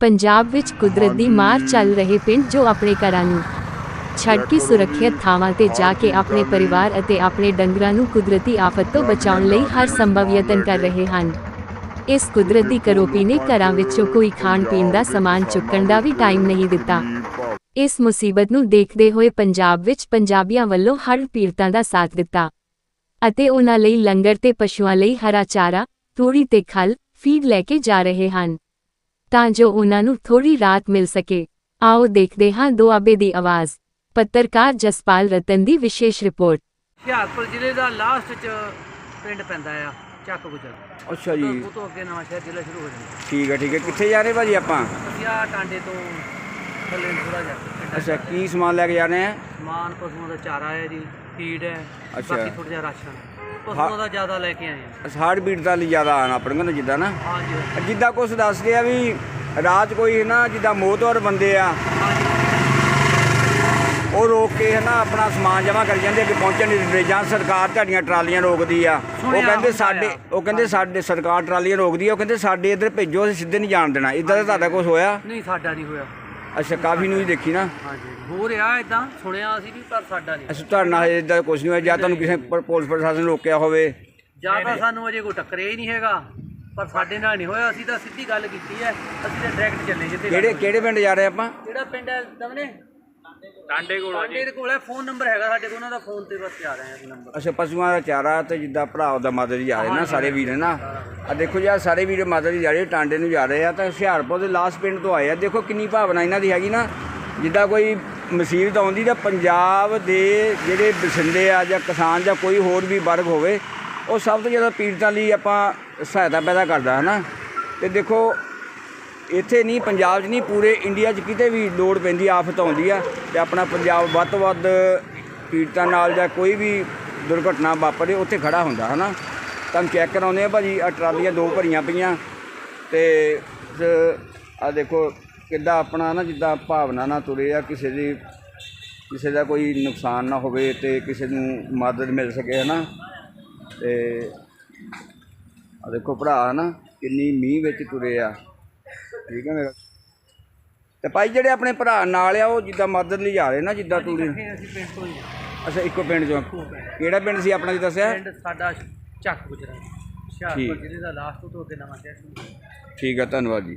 ਪੰਜਾਬ ਵਿੱਚ ਕੁਦਰਤ ਦੀ ਮਾਰ ਚੱਲ ਰਹੇ ਪਿੰਡ ਜੋ ਆਪਣੇ ਘਰਾਂ ਨੂੰ ਛੱਡ ਕੇ ਸੁਰੱਖਿਅਤ ਥਾਵਾਂ ਤੇ ਜਾ ਕੇ ਆਪਣੇ ਪਰਿਵਾਰ ਅਤੇ ਆਪਣੇ ਡੰਗਰਾਂ ਨੂੰ ਕੁਦਰਤੀ ਆਫਤ ਤੋਂ ਬਚਾਉਣ ਲਈ ਹਰ ਸੰਭਵ ਯਤਨ ਕਰ ਰਹੇ ਹਨ। ਇਸ ਕੁਦਰਤੀ ਕਰੋਪੀ ਨੇ ਘਰਾਂ ਵਿੱਚੋਂ ਕੋਈ ਖਾਣ ਪੀਣ ਦਾ ਸਮਾਨ ਚੁੱਕਣ ਦਾ ਵੀ ਟਾਈਮ ਨਹੀਂ ਦਿੱਤਾ। ਇਸ ਮੁਸੀਬਤ ਨੂੰ ਦੇਖਦੇ ਹੋਏ ਪੰਜਾਬ ਵਿੱਚ ਪੰਜਾਬੀਆਂ ਵੱਲੋਂ ਹਰ ਪੀੜਤਾਂ ਦਾ ਸਾਥ ਦਿੱਤਾ ਅਤੇ ਉਹਨਾਂ ਲਈ ਲੰਗਰ ਤੇ ਪਸ਼ੂਆਂ ਲਈ ਹਰਾ ਚਾਰਾ ਤੂੜੀ ਤੇ ਖਲ ਫੀਡ ਲੈ ਕੇ ਜਾ ਰਹੇ ਹਨ। ਤਾਂ ਜੋ ਉਹਨਾਂ ਨੂੰ ਥੋੜੀ ਰਾਤ ਮਿਲ ਸਕੇ। ਆਓ ਦੇਖਦੇ ਹਾਂ ਦੁਆਬੇ ਦੀ ਆਵਾਜ਼। ਪੱਤਰਕਾਰ ਜਸਪਾਲ ਰਤਨ ਦੀ ਵਿਸ਼ੇਸ਼ ਰਿਪੋਰਟ। ਹੁਸ਼ਿਆਰਪੁਰ ਜ਼ਿਲ੍ਹੇ ਦਾ ਲਾਸਟ ਚ ਪਿੰਡ ਪੈਂਦਾ ਆ ਚੱਕ ਗੁਜਰ। ਅੱਛਾ ਜੀ। ਉਹ ਤੋਂ ਅੱਗੇ ਨਵਾਂ ਸ਼ਹਿਰ ਜ਼ਿਲ੍ਹਾ ਸ਼ੁਰੂ ਹੋ ਜਾਂਦਾ। ਠੀਕ ਹੈ ਠੀਕ ਹੈ ਕਿੱਥੇ ਜਾ ਰਹੇ ਭਾਜੀ ਆਪਾਂ? ਅਸੀਂ ਆ ਟਾਂਡੇ ਤੋਂ ਥੱਲੇ ਥੋੜਾ ਪਿੰਡ ਅੱਛਾ ਕੀ ਸਮਾਨ ਲੈ ਕੇ ਜਾ ਰਹੇ ਆ? ਸਮਾਨ ਪਸ਼ੂਆਂ ਦਾ ਚਾਰਾ ਹੈ ਜੀ ਫੀਡ ਹੈ ਅੱਛਾ। ਬਾਕੀ ਥੋੜਾ ਜਿਹਾ ਰਾਸ਼ਨ। ਪਸ਼ੂਆਂ ਦਾ ਜ਼ਿਆਦਾ ਲੈ ਕੇ ਆਏ ਆ। ਹਾਰਟ ਬੀਟ ਦਾ ਲਈ ਜ਼ਿਆਦਾ ਆਣਾ ਆਪਣੇ ਕੋਲ ਜਿੱਦਾਂ ਨਾ। ਹਾਂਜੀ ਜਿੱਦਾਂ ਕੁਝ ਦੱਸਦੇ ਆ ਵੀ ਰਾਤ ਕੋਈ ਨਾ ਜਿੱਦਾਂ ਮੋਹਤਵਰ ਬੰਦੇ ਆ ਉਹ ਰੋਕ ਕੇ ਹੈ ਨਾ ਆਪਣਾ ਸਮਾਨ ਜਮ੍ਹਾਂ ਕਰੀ ਜਾਂਦੇ ਅੱਗੇ ਪਹੁੰਚਣ ਨਹੀਂ ਦਿੰਦੇ ਜਾਂ ਸਰਕਾਰ ਤੁਹਾਡੀਆਂ ਟਰਾਲੀਆਂ ਰੋਕਦੀ ਆ। ਉਹ ਕਹਿੰਦੇ ਹੁੰਦਾ ਸਾਡੇ। ਉਹ ਕਹਿੰਦੇ ਸਾਡੇ ਸਰਕਾਰ ਟਰਾਲੀਆਂ ਰੋਕਦੀ ਆ ਉਹ ਕਹਿੰਦੇ ਸਾਡੇ ਇੱਧਰ ਭੇਜੋ ਅਸੀਂ ਸਿੱਧੇ ਨਹੀਂ ਜਾਣ ਦੇਣਾ। ਇਦਾਂ ਦਾ ਤੁਹਾਡਾ ਕੁਝ ਹੋਇਆ? ਨਹੀਂ ਸਾਡਾ ਨਹੀਂ ਹੋਇਆ। ਅੱਛਾ ਕਾਫੀ ਨਿਊਜ਼ ਦੇਖੀ ਨਾ। ਹਾਂਜੀ ਹੋ ਰਿਹਾ ਇਦਾਂ ਸੁਣਿਆ ਅਸੀਂ ਵੀ ਪਰ ਸਾਡਾ ਨਹੀਂ। ਅਸੀਂ ਤੁਹਾਡੇ ਨਾਲ ਇਦਾਂ ਕੁਝ ਨਹੀਂ ਹੋਇਆ ਜਾਂ ਤੁਹਾਨੂੰ ਕਿਸੇ ਪ- ਪੁਲਿਸ ਪ੍ਰਸ਼ਾਸਨ ਨੇ ਰੋਕਿਆ ਹੋਵੇ? ਜ਼ਿਆਦਾ ਸਾਨੂੰ ਅਜੇ ਕੋਈ ਟੱਕਰਿਆ ਹੀ ਨਹੀਂ ਹੈਗਾ ਪਰ ਸਾਡੇ ਨਾਲ ਨਹੀਂ ਹੋਇਆ। ਅਸੀਂ ਤਾਂ ਸਿੱਧੀ ਗੱਲ ਕੀਤੀ ਹੈ ਅਸੀਂ ਤਾਂ ਡਾਇਰੈਕਟ ਚੱਲੇ ਜਿੱਥੇ ਗੱਲ ਕਿਹੜੇ ਕਿਹੜੇ ਪਿੰਡ ਜਾ ਰਹੇ ਆਪਾਂ? ਕਿਹੜਾ ਪਿੰਡ ਹੈ ਦਮਨੇ ਟਾਂਡੇ ਕੋਲ ਟਾਂਡੇ ਦੇ ਕੋਲ ਹੈ ਫੋਨ ਨੰਬਰ ਹੈਗਾ ਸਾਡੇ ਕੋਲ ਉਹਨਾਂ ਦਾ ਫੋਨ ਤੇ ਬਸ ਆ ਰਹੇ ਆ ਨੰਬਰ। ਅੱਛਾ ਪਸ਼ੂਆਂ ਦਾ ਚਾਰਾ ਤੇ ਜਿੱਦਾਂ ਭਰਾ ਉਹਦਾ ਮਦਦ ਜਾ ਰਹੇ ਨਾ ਸਾਰੇ ਵੀਰ ਨਾ ਆ ਦੇਖੋ ਜੀ ਆਹ ਸਾਰੇ ਵੀਰ ਮਦਦ ਜਾ ਰਹੇ ਟਾਂਡੇ ਨੂੰ ਜਾ ਰਹੇ ਆ ਤਾਂ ਹੁਸ਼ਿਆਰਪੁਰ ਦੇ ਲਾਸਟ ਪਿੰਡ ਤੋਂ ਆਏ ਆ। ਦੇਖੋ ਕਿੰਨੀ ਭਾਵਨਾ ਇਹਨਾਂ ਦੀ ਹੈਗੀ ਨਾ ਜਿੱਦਾਂ ਕੋਈ ਮੁਸੀਬਤ ਆਉਂਦੀ ਤਾਂ ਪੰਜਾਬ ਦੇ ਜਿਹੜੇ ਬਸਿੰਦੇ ਆ ਜਾਂ ਕਿਸਾਨ ਜਾਂ ਕੋਈ ਹੋਰ ਵੀ ਵਰਗ ਹੋਵੇ ਉਹ ਸਭ ਤੋਂ ਜ਼ਿਆਦਾ ਪੀੜਤਾਂ ਲਈ ਆਪਾਂ ਸਹਾਇਤਾ ਪੈਦਾ ਕਰਦਾ ਹੈ ਨਾ ਤੇ ਦੇਖੋ ਇੱਥੇ ਨਹੀਂ, ਪੰਜਾਬ 'ਚ ਨਹੀਂ, ਪੂਰੇ ਇੰਡੀਆ 'ਚ ਕਿਤੇ ਵੀ ਲੋੜ ਪੈਂਦੀ, ਆਫਤ ਆਉਂਦੀ ਆ ਤੇ ਆਪਣਾ ਪੰਜਾਬ ਵੱਧ ਤੋਂ ਵੱਧ ਪੀੜਤਾਂ ਨਾਲ ਜਾਂ ਕੋਈ ਵੀ ਦੁਰਘਟਨਾ ਵਾਪਰੇ, ਉੱਥੇ ਖੜਾ ਹੁੰਦਾ, ਹਨਾ? ਤੁਹਾਨੂੰ ਚੈੱਕ ਕਰਾਉਂਦੇ ਆ ਭਾਜੀ ਆ ਟਰਾਲੀਆਂ ਦੋ ਭਰੀਆਂ ਪਈਆਂ ਤੇ ਆ ਦੇਖੋ ਕਿੱਦਾਂ ਆਪਣਾ ਨਾ ਜਿੱਦਾਂ ਭਾਵਨਾ ਨਾਲ ਤੁਰੇ ਆ, ਕਿਸੇ ਦੀ, ਕਿਸੇ ਦਾ ਕੋਈ ਨੁਕਸਾਨ ਨਾ ਹੋਵੇ ਤੇ ਕਿਸੇ ਨੂੰ ਮਦਦ ਮਿਲ ਸਕੇ, ਹਨਾ? ਤੇ ਆ ਦੇਖੋ ਭਰਾ ਨਾ ਕਿੰਨੀ ਮੀਂਹ ਵਿੱਚ ਤੁਰੇ ਆ। ਠੀਕ ਹੈ ਮੇਰਾ। ਤੇ ਭਾਈ ਜਿਹੜੇ ਆਪਣੇ ਭਰਾ ਨਾਲ ਆ ਉਹ ਜਿੱਦਾਂ ਮਦਦ ਲਈ ਜਾ ਰਹੇ ਨਾ ਜਿੱਦਾਂ ਤੂੰ ਅਸੀਂ ਪਿੰਡ ਤੋਂ ਹੀ ਅੱਛਾ ਇੱਕੋ ਪਿੰਡ ਚੋਂ। ਕਿਹੜਾ ਪਿੰਡ ਸੀ ਆਪਣਾ ਜੀ ਦੱਸਿਆ? ਪਿੰਡ ਸਾਡਾ ਚੱਕ ਗੁਜਰਾ ਹੁਸ਼ਿਆਰਪੁਰ ਜ਼ਿਲ੍ਹੇ ਦਾ ਲਾਸਟ ਤੋਂ ਅੱਗੇ ਨਵਾਂ ਸ਼ਹਿਰ ਠੀਕ ਹੈ ਧੰਨਵਾਦ ਜੀ।